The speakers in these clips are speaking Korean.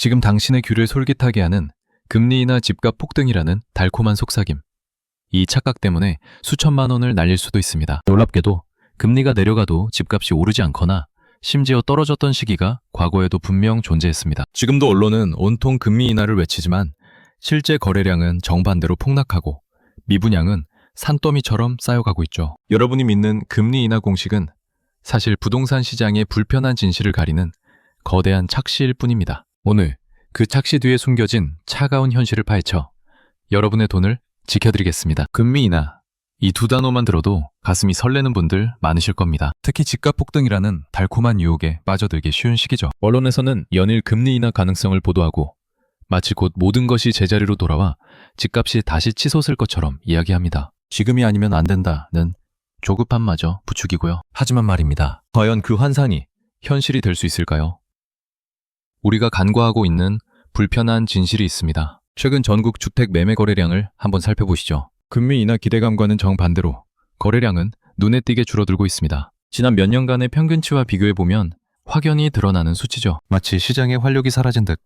지금 당신의 귀를 솔깃하게 하는 금리나 집값 폭등이라는 달콤한 속삭임. 이 착각 때문에 수천만 원을 날릴 수도 있습니다. 놀랍게도 금리가 내려가도 집값이 오르지 않거나 심지어 떨어졌던 시기가 과거에도 분명 존재했습니다. 지금도 언론은 온통 금리 인하를 외치지만 실제 거래량은 정반대로 폭락하고 미분양은 산더미처럼 쌓여가고 있죠. 여러분이 믿는 금리 인하 공식은 사실 부동산 시장의 불편한 진실을 가리는 거대한 착시일 뿐입니다. 오늘 그 착시 뒤에 숨겨진 차가운 현실을 파헤쳐 여러분의 돈을 지켜드리겠습니다. 금리 인하. 이 두 단어만 들어도 가슴이 설레는 분들 많으실 겁니다. 특히 집값 폭등이라는 달콤한 유혹에 빠져들기 쉬운 시기죠. 언론에서는 연일 금리 인하 가능성을 보도하고 마치 곧 모든 것이 제자리로 돌아와 집값이 다시 치솟을 것처럼 이야기합니다. 지금이 아니면 안 된다는 조급함마저 부추기고요. 하지만 말입니다. 과연 그 환상이 현실이 될 수 있을까요? 우리가 간과하고 있는 불편한 진실이 있습니다. 최근 전국 주택 매매 거래량을 한번 살펴보시죠. 금리 인하 기대감과는 정반대로 거래량은 눈에 띄게 줄어들고 있습니다. 지난 몇 년간의 평균치와 비교해 보면 확연히 드러나는 수치죠. 마치 시장의 활력이 사라진 듯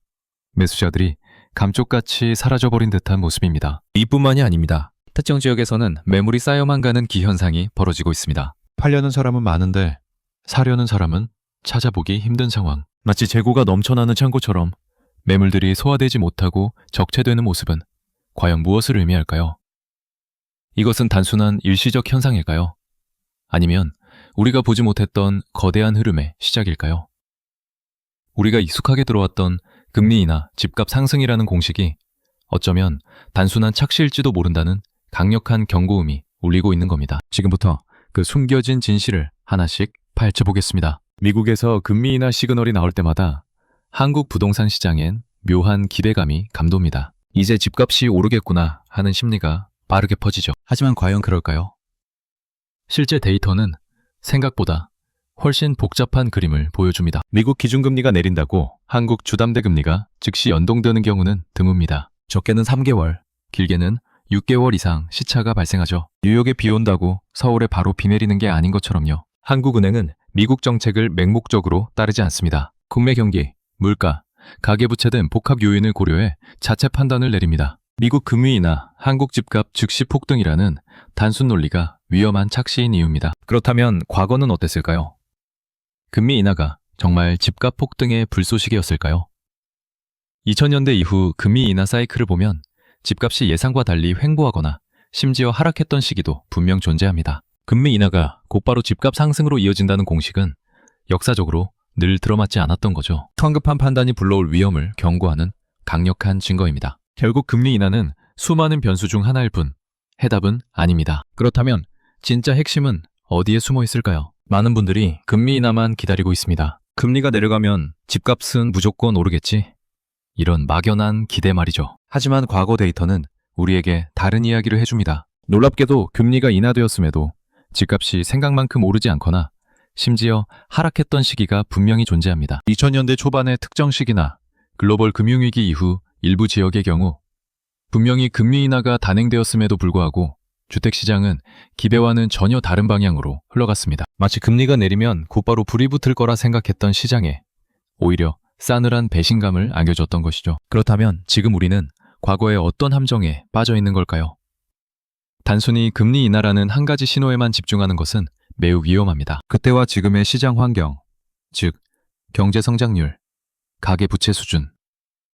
매수자들이 감쪽같이 사라져버린 듯한 모습입니다. 이뿐만이 아닙니다. 특정 지역에서는 매물이 쌓여만 가는 기현상이 벌어지고 있습니다. 팔려는 사람은 많은데 사려는 사람은 찾아보기 힘든 상황. 마치 재고가 넘쳐나는 창고처럼 매물들이 소화되지 못하고 적체되는 모습은 과연 무엇을 의미할까요? 이것은 단순한 일시적 현상일까요? 아니면 우리가 보지 못했던 거대한 흐름의 시작일까요? 우리가 익숙하게 들어왔던 금리 인하, 집값 상승이라는 공식이 어쩌면 단순한 착시일지도 모른다는 강력한 경고음이 울리고 있는 겁니다. 지금부터 그 숨겨진 진실을 하나씩 파헤쳐 보겠습니다. 미국에서 금리 인하 시그널이 나올 때마다 한국 부동산 시장엔 묘한 기대감이 감돕니다. 이제 집값이 오르겠구나 하는 심리가 빠르게 퍼지죠. 하지만 과연 그럴까요? 실제 데이터는 생각보다 훨씬 복잡한 그림을 보여줍니다. 미국 기준금리가 내린다고 한국 주담대 금리가 즉시 연동되는 경우는 드뭅니다. 적게는 3개월, 길게는 6개월 이상 시차가 발생하죠. 뉴욕에 비 온다고 서울에 바로 비 내리는 게 아닌 것처럼요. 한국은행은 미국 정책을 맹목적으로 따르지 않습니다. 국내 경기, 물가, 가계부채 등 복합 요인을 고려해 자체 판단을 내립니다. 미국 금리 인하, 한국 집값 즉시 폭등이라는 단순 논리가 위험한 착시인 이유입니다. 그렇다면 과거는 어땠을까요? 금리 인하가 정말 집값 폭등의 불쏘시개였을까요? 2000년대 이후 금리 인하 사이클을 보면 집값이 예상과 달리 횡보하거나 심지어 하락했던 시기도 분명 존재합니다. 금리 인하가 곧바로 집값 상승으로 이어진다는 공식은 역사적으로 늘 들어맞지 않았던 거죠. 성급한 판단이 불러올 위험을 경고하는 강력한 증거입니다. 결국 금리 인하는 수많은 변수 중 하나일 뿐 해답은 아닙니다. 그렇다면 진짜 핵심은 어디에 숨어 있을까요? 많은 분들이 금리 인하만 기다리고 있습니다. 금리가 내려가면 집값은 무조건 오르겠지? 이런 막연한 기대 말이죠. 하지만 과거 데이터는 우리에게 다른 이야기를 해줍니다. 놀랍게도 금리가 인하되었음에도 집값이 생각만큼 오르지 않거나 심지어 하락했던 시기가 분명히 존재합니다. 2000년대 초반의 특정 시기나 글로벌 금융위기 이후 일부 지역의 경우 분명히 금리 인하가 단행되었음에도 불구하고 주택시장은 기대와는 전혀 다른 방향으로 흘러갔습니다. 마치 금리가 내리면 곧바로 불이 붙을 거라 생각했던 시장에 오히려 싸늘한 배신감을 안겨줬던 것이죠. 그렇다면 지금 우리는 과거의 어떤 함정에 빠져 있는 걸까요? 단순히 금리 인하라는 한 가지 신호에만 집중하는 것은 매우 위험합니다. 그때와 지금의 시장 환경, 즉 경제 성장률, 가계 부채 수준,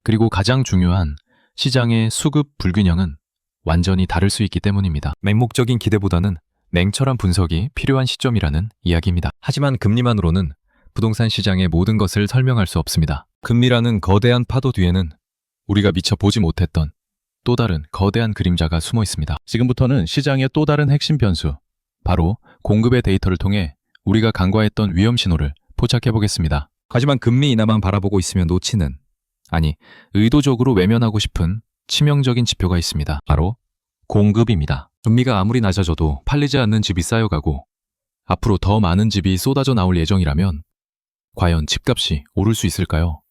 그리고 가장 중요한 시장의 수급 불균형은 완전히 다를 수 있기 때문입니다. 맹목적인 기대보다는 냉철한 분석이 필요한 시점이라는 이야기입니다. 하지만 금리만으로는 부동산 시장의 모든 것을 설명할 수 없습니다. 금리라는 거대한 파도 뒤에는 우리가 미처 보지 못했던 또 다른 거대한 그림자가 숨어 있습니다. 지금부터는 시장의 또 다른 핵심 변수, 바로 공급의 데이터를 통해 우리가 간과했던 위험 신호를 포착해 보겠습니다. 하지만 금리 인하만 바라보고 있으면 놓치는, 아니, 의도적으로 외면하고 싶은 치명적인 지표가 있습니다. 바로 공급입니다. 금리가 아무리 낮아져도 팔리지 않는 집이 쌓여가고 앞으로 더 많은 집이 쏟아져 나올 예정이라면 과연 집값이 오를 수 있을까요?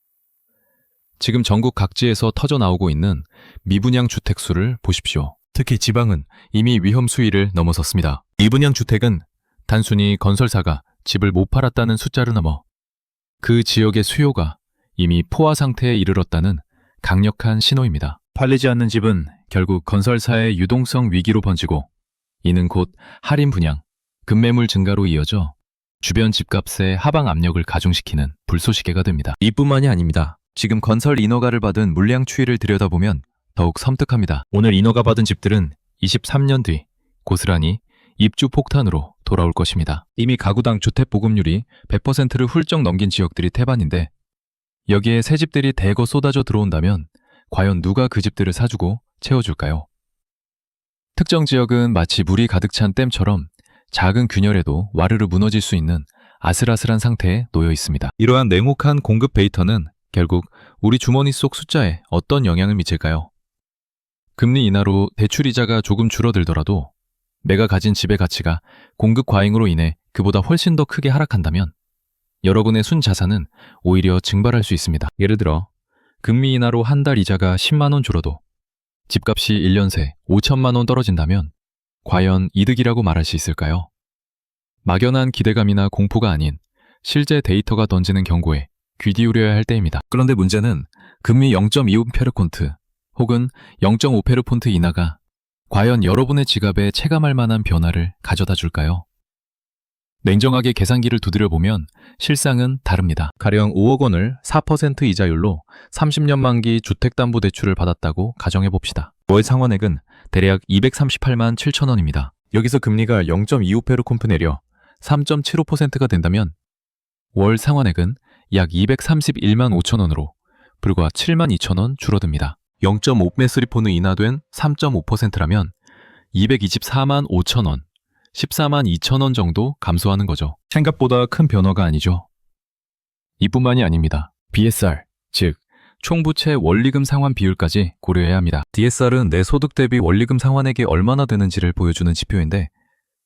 지금 전국 각지에서 터져 나오고 있는 미분양 주택 수를 보십시오. 특히 지방은 이미 위험 수위를 넘어섰습니다. 미분양 주택은 단순히 건설사가 집을 못 팔았다는 숫자를 넘어 그 지역의 수요가 이미 포화 상태에 이르렀다는 강력한 신호입니다. 팔리지 않는 집은 결국 건설사의 유동성 위기로 번지고 이는 곧 할인 분양, 급매물 증가로 이어져 주변 집값의 하방 압력을 가중시키는 불쏘시개가 됩니다. 이뿐만이 아닙니다. 지금 건설 인허가를 받은 물량 추이를 들여다보면 더욱 섬뜩합니다. 오늘 인허가 받은 집들은 23년 뒤 고스란히 입주 폭탄으로 돌아올 것입니다. 이미 가구당 주택 보급률이 100%를 훌쩍 넘긴 지역들이 태반인데 여기에 새 집들이 대거 쏟아져 들어온다면 과연 누가 그 집들을 사주고 채워줄까요? 특정 지역은 마치 물이 가득 찬 댐처럼 작은 균열에도 와르르 무너질 수 있는 아슬아슬한 상태에 놓여 있습니다. 이러한 냉혹한 공급 베이터는 결국 우리 주머니 속 숫자에 어떤 영향을 미칠까요? 금리 인하로 대출 이자가 조금 줄어들더라도 내가 가진 집의 가치가 공급 과잉으로 인해 그보다 훨씬 더 크게 하락한다면 여러분의 순 자산은 오히려 증발할 수 있습니다. 예를 들어 금리 인하로 한 달 이자가 10만 원 줄어도 집값이 1년 새 5천만 원 떨어진다면 과연 이득이라고 말할 수 있을까요? 막연한 기대감이나 공포가 아닌 실제 데이터가 던지는 경고에 귀 기울여야 할 때입니다. 그런데 문제는 금리 0.25페르콘트 혹은 0.5페르폰트 인하가 과연 여러분의 지갑에 체감할 만한 변화를 가져다 줄까요? 냉정하게 계산기를 두드려 보면 실상은 다릅니다. 가령 5억 원을 4% 이자율로 30년 만기 주택담보대출을 받았다고 가정해 봅시다. 월 상환액은 대략 238만 7천 원입니다. 여기서 금리가 0.25페르콤프 내려 3.75%가 된다면 월 상환액은 약 231만 5천 원으로 불과 7만 2천 원 줄어듭니다. 0.5메스리폰을 인하된 3.5%라면 224만 5천 원, 14만 2천 원 정도 감소하는 거죠. 생각보다 큰 변화가 아니죠. 이뿐만이 아닙니다. BSR, 즉 총부채 원리금 상환 비율까지 고려해야 합니다. DSR은 내 소득 대비 원리금 상환액이 얼마나 되는지를 보여주는 지표인데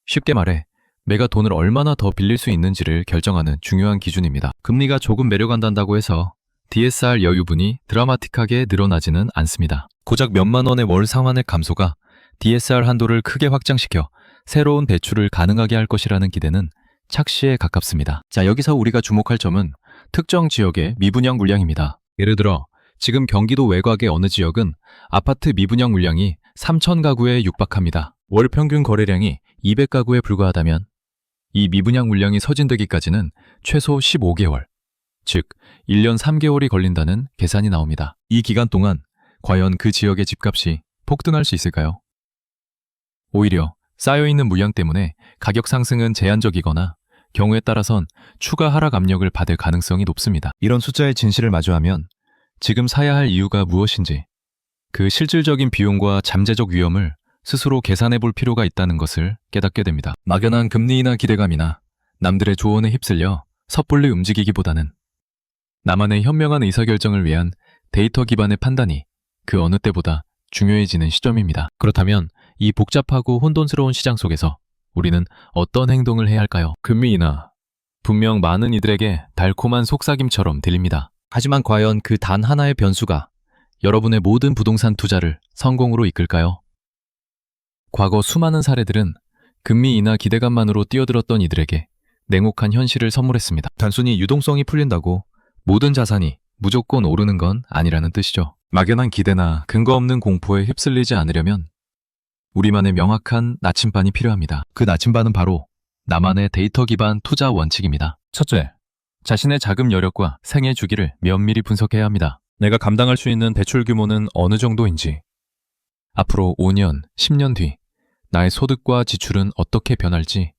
쉽게 말해 내가 돈을 얼마나 더 빌릴 수 있는지를 결정하는 중요한 기준입니다. 금리가 조금 내려간다고 해서 DSR 여유분이 드라마틱하게 늘어나지는 않습니다. 고작 몇만 원의 월 상환액 감소가 DSR 한도를 크게 확장시켜 새로운 대출을 가능하게 할 것이라는 기대는 착시에 가깝습니다. 자, 여기서 우리가 주목할 점은 특정 지역의 미분양 물량입니다. 예를 들어 지금 경기도 외곽의 어느 지역은 아파트 미분양 물량이 3천 가구에 육박합니다. 월 평균 거래량이 200가구에 불과하다면 이 미분양 물량이 서진되기까지는 최소 15개월, 즉 1년 3개월이 걸린다는 계산이 나옵니다. 이 기간 동안 과연 그 지역의 집값이 폭등할 수 있을까요? 오히려 쌓여있는 물량 때문에 가격 상승은 제한적이거나 경우에 따라선 추가 하락 압력을 받을 가능성이 높습니다. 이런 숫자의 진실을 마주하면 지금 사야 할 이유가 무엇인지 그 실질적인 비용과 잠재적 위험을 스스로 계산해 볼 필요가 있다는 것을 깨닫게 됩니다. 막연한 금리나 기대감이나 남들의 조언에 휩쓸려 섣불리 움직이기보다는 나만의 현명한 의사결정을 위한 데이터 기반의 판단이 그 어느 때보다 중요해지는 시점입니다. 그렇다면 이 복잡하고 혼돈스러운 시장 속에서 우리는 어떤 행동을 해야 할까요? 금리 인하. 분명 많은 이들에게 달콤한 속삭임처럼 들립니다. 하지만 과연 그 단 하나의 변수가 여러분의 모든 부동산 투자를 성공으로 이끌까요? 과거 수많은 사례들은 금리 인하 기대감만으로 뛰어들었던 이들에게 냉혹한 현실을 선물했습니다. 단순히 유동성이 풀린다고 모든 자산이 무조건 오르는 건 아니라는 뜻이죠. 막연한 기대나 근거 없는 공포에 휩쓸리지 않으려면 우리만의 명확한 나침반이 필요합니다. 그 나침반은 바로 나만의 데이터 기반 투자 원칙입니다. 첫째, 자신의 자금 여력과 생애 주기를 면밀히 분석해야 합니다. 내가 감당할 수 있는 대출 규모는 어느 정도인지, 앞으로 5년, 10년 뒤 나의 소득과 지출은 어떻게 변할지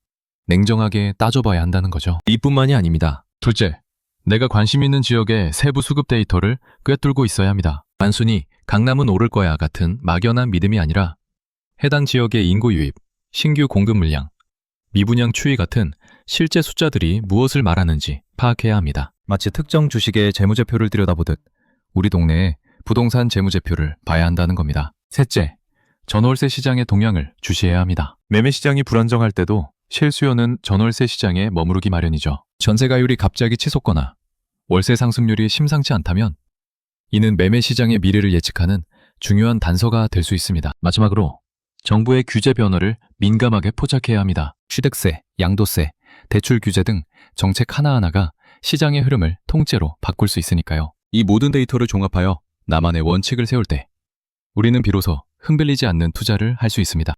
냉정하게 따져봐야 한다는 거죠. 이뿐만이 아닙니다. 둘째, 내가 관심 있는 지역의 세부 수급 데이터를 꿰뚫고 있어야 합니다. 단순히 강남은 오를 거야 같은 막연한 믿음이 아니라 해당 지역의 인구 유입, 신규 공급 물량, 미분양 추이 같은 실제 숫자들이 무엇을 말하는지 파악해야 합니다. 마치 특정 주식의 재무제표를 들여다보듯 우리 동네의 부동산 재무제표를 봐야 한다는 겁니다. 셋째, 전월세 시장의 동향을 주시해야 합니다. 매매 시장이 불안정할 때도 실수요는 전월세 시장에 머무르기 마련이죠. 전세가율이 갑자기 치솟거나 월세 상승률이 심상치 않다면 이는 매매 시장의 미래를 예측하는 중요한 단서가 될 수 있습니다. 마지막으로 정부의 규제 변화를 민감하게 포착해야 합니다. 취득세, 양도세, 대출 규제 등 정책 하나하나가 시장의 흐름을 통째로 바꿀 수 있으니까요. 이 모든 데이터를 종합하여 나만의 원칙을 세울 때 우리는 비로소 흔들리지 않는 투자를 할 수 있습니다.